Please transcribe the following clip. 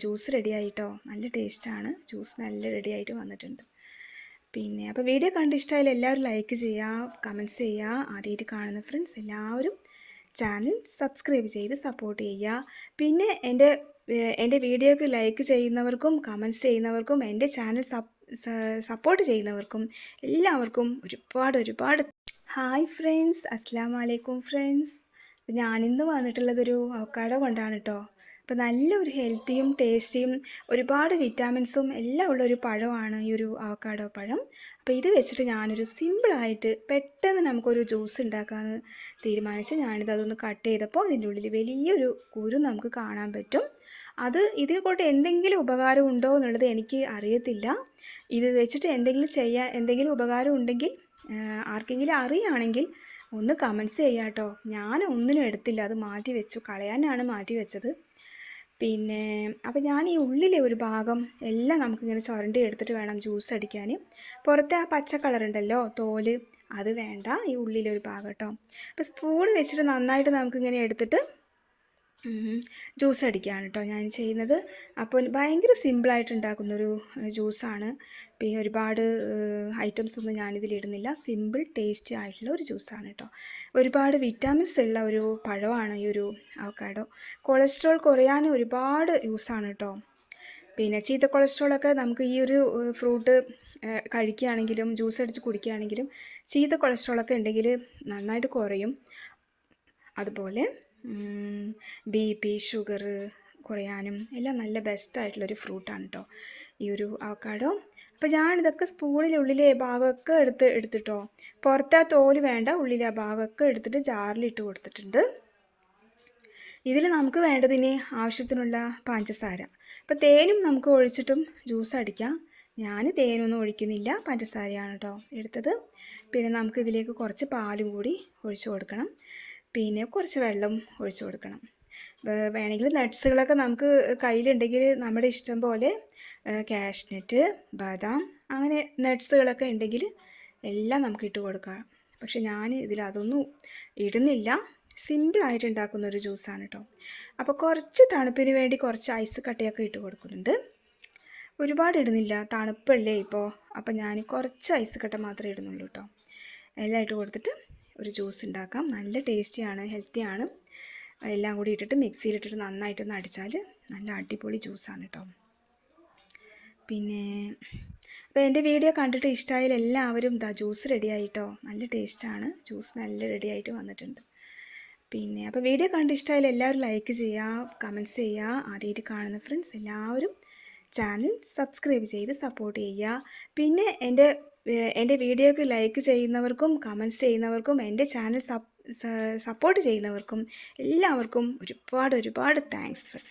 Juice ready ആയിട്ടോ? നല്ല ടേസ്റ്റാണ് ജ്യൂസ് നല്ല റെഡി ആയിട്ട് വന്നിട്ടുണ്ട്. പിന്നെ അപ്പോൾ വീഡിയോ കണ്ട് ഇഷ്ടമായാലും എല്ലാവരും ലൈക്ക് ചെയ്യുക കമന്റ്സ് ചെയ്യുക ആദ്യമായിട്ട് കാണുന്ന ഫ്രണ്ട്സ് എല്ലാവരും ചാനൽ സബ്സ്ക്രൈബ് ചെയ്ത് സപ്പോർട്ട് ചെയ്യുക പിന്നെ എന്റെ എന്റെ വീഡിയോക്ക് ലൈക്ക് ചെയ്യുന്നവർക്കും കമന്റ്സ് ചെയ്യുന്നവർക്കും എന്റെ ചാനൽ സപ്പോർട്ട് ചെയ്യുന്നവർക്കും എല്ലാവർക്കും ഒരുപാട് ഒരുപാട് ഹായ് ഫ്രണ്ട്സ് അസ്സാം വലൈക്കും ഫ്രണ്ട്സ് ഞാനിന്ന് വന്നിട്ടുള്ളതൊരു അവക്കാടോ കൊണ്ടാണ് കേട്ടോ അപ്പോൾ നല്ലൊരു ഹെൽത്തിയും ടേസ്റ്റിയും ഒരുപാട് വിറ്റാമിൻസും എല്ലാം ഉള്ള ഒരു പഴമാണ് ഈ ഒരു ആവക്കാടോ പഴം. അപ്പോൾ ഇത് വെച്ചിട്ട് ഞാനൊരു സിമ്പിളായിട്ട് പെട്ടെന്ന് നമുക്കൊരു ജ്യൂസ് ഉണ്ടാക്കാൻ തീരുമാനിച്ച് ഞാനിത് അതൊന്ന് കട്ട് ചെയ്തപ്പോൾ അതിന്റെ ഉള്ളിൽ വലിയൊരു കുരു നമുക്ക് കാണാൻ പറ്റും. അത് ഇതിനെ കൊണ്ട് എന്തെങ്കിലും ഉപകാരം ഉണ്ടോ എന്നുള്ളത് എനിക്ക് അറിയത്തില്ല. ഇത് വെച്ചിട്ട് എന്തെങ്കിലും ചെയ്യാൻ എന്തെങ്കിലും ഉപകാരം ഉണ്ടെങ്കിൽ ആർക്കെങ്കിലും അറിയുകയാണെങ്കിൽ ഒന്ന് കമൻസ് ചെയ്യാം കേട്ടോ ഞാൻ ഒന്നിനും എടുത്തില്ല. അത് മാറ്റി വെച്ചു. കളയാനാണ് മാറ്റി വെച്ചത്. പിന്നെ അപ്പോൾ ഞാൻ ഈ ഉള്ളിലെ ഒരു ഭാഗം എല്ലാം നമുക്കിങ്ങനെ ചുരണ്ടി എടുത്തിട്ട് വേണം ജ്യൂസ് അടിക്കാൻ പുറത്തെ ആ പച്ച കളറുണ്ടല്ലോ തോൽ അത് വേണ്ട ഈ ഉള്ളിലെ ഒരു ഭാഗം കേട്ടോ അപ്പോൾ സ്പൂൺ വെച്ചിട്ട് നന്നായിട്ട് നമുക്കിങ്ങനെ എടുത്തിട്ട് ജ്യൂസ് അടിക്കുകയാണ് കേട്ടോ ഞാൻ ചെയ്യുന്നത്. അപ്പോൾ ഭയങ്കര സിമ്പിളായിട്ട് ഉണ്ടാക്കുന്നൊരു ജ്യൂസാണ് പിന്നെ ഒരുപാട് ഐറ്റംസ് ഒന്നും ഞാനിതിൽ ഇടുന്നില്ല. സിമ്പിൾ ടേസ്റ്റി ആയിട്ടുള്ള ഒരു ജ്യൂസാണ് കേട്ടോ ഒരുപാട് വിറ്റാമിൻസ് ഉള്ള ഒരു പഴമാണ് ഈ ഒരു അവക്കാഡോ കൊളസ്ട്രോൾ കുറയാൻ ഒരുപാട് യൂസാണ് കേട്ടോ പിന്നെ ചീത്ത കൊളസ്ട്രോളൊക്കെ നമുക്ക് ഈ ഒരു ഫ്രൂട്ട് കഴിക്കുകയാണെങ്കിലും ജ്യൂസ് അടിച്ച് കുടിക്കുകയാണെങ്കിലും ചീത്ത കൊളസ്ട്രോളൊക്കെ ഉണ്ടെങ്കിൽ നന്നായിട്ട് കുറയും. അതുപോലെ ബി പി ഷുഗർ കുറയാനും എല്ലാം നല്ല ബെസ്റ്റ് ആയിട്ടുള്ളൊരു ഫ്രൂട്ടാണ് കേട്ടോ ഈ ഒരു അവക്കാടോ. അപ്പോൾ ഞാനിതൊക്കെ സ്പൂണിലുള്ളിലെ ഭാഗമൊക്കെ എടുത്ത് എടുത്തിട്ടോ. പുറത്തെ തോൽ വേണ്ട ഉള്ളിലെ ഭാഗമൊക്കെ എടുത്തിട്ട് ജാറിലിട്ട് കൊടുത്തിട്ടുണ്ട്. ഇതിൽ നമുക്ക് വേണ്ടതിന് ആവശ്യത്തിനുള്ള പഞ്ചസാര. അപ്പോൾ തേനും നമുക്ക് ഒഴിച്ചിട്ടും ജ്യൂസ് അടിക്കാം. ഞാൻ തേനൊന്നും ഒഴിക്കുന്നില്ല പഞ്ചസാരയാണ് കേട്ടോ എടുത്തത്. പിന്നെ നമുക്ക് ഇതിലേക്ക് കുറച്ച് പാലും കൂടി ഒഴിച്ചു കൊടുക്കണം. പിന്നെ കുറച്ച് വെള്ളം ഒഴിച്ചു കൊടുക്കണം. വേണമെങ്കിൽ നട്ട്സുകളൊക്കെ നമുക്ക് കയ്യിലുണ്ടെങ്കിൽ നമ്മുടെ ഇഷ്ടം പോലെ കാഷ്നറ്റ് ബദാം അങ്ങനെ നട്ട്സുകളൊക്കെ ഉണ്ടെങ്കിൽ എല്ലാം നമുക്ക് ഇട്ട് കൊടുക്കാം. പക്ഷെ ഞാൻ ഇതിൽ അതൊന്നും ഇടുന്നില്ല. സിമ്പിളായിട്ട് ഉണ്ടാക്കുന്ന ഒരു ജ്യൂസാണ് കേട്ടോ അപ്പോൾ കുറച്ച് തണുപ്പിന് വേണ്ടി കുറച്ച് ഐസ് കട്ടയൊക്കെ ഇട്ട് കൊടുക്കുന്നുണ്ട്. ഒരുപാട് ഇടുന്നില്ല. തണുപ്പല്ലേ ഇപ്പോൾ അപ്പോൾ ഞാൻ കുറച്ച് ഐസ് കട്ട മാത്രമേ ഇടുന്നുള്ളൂ കേട്ടോ എല്ലാം ഇട്ട് കൊടുത്തിട്ട് ഒരു ജ്യൂസ് ഉണ്ടാക്കാം. നല്ല ടേസ്റ്റിയാണ് ഹെൽത്തിയാണ് എല്ലാം കൂടി ഇട്ടിട്ട് മിക്സിയിലിട്ടിട്ട് നന്നായിട്ടൊന്ന് അടിച്ചാൽ നല്ല അടിപൊളി ജ്യൂസാണ് കേട്ടോ പിന്നെ അപ്പോൾ എന്റെ വീഡിയോ കണ്ടിട്ട് ഇഷ്ടമായാൽ എല്ലാവരും ഇതാ ജ്യൂസ് റെഡി ആയിട്ടോ നല്ല ടേസ്റ്റാണ് ജ്യൂസ് നല്ല റെഡിയായിട്ട് വന്നിട്ടുണ്ട്. പിന്നെ അപ്പോൾ വീഡിയോ കണ്ട് ഇഷ്ടമായാൽ എല്ലാവരും ലൈക്ക് ചെയ്യുക കമന്റ്സ് ചെയ്യുക ആദ്യമായിട്ട് കാണുന്ന ഫ്രണ്ട്സ് എല്ലാവരും ചാനൽ സബ്സ്ക്രൈബ് ചെയ്ത് സപ്പോർട്ട് ചെയ്യുക പിന്നെ എന്റെ എന്റെ വീഡിയോക്ക് ലൈക്ക് ചെയ്യുന്നവർക്കും കമന്റ്സ് ചെയ്യുന്നവർക്കും എന്റെ ചാനൽ സപ്പോർട്ട് ചെയ്യുന്നവർക്കും എല്ലാവർക്കും ഒരുപാട് ഒരുപാട് താങ്ക്സ്.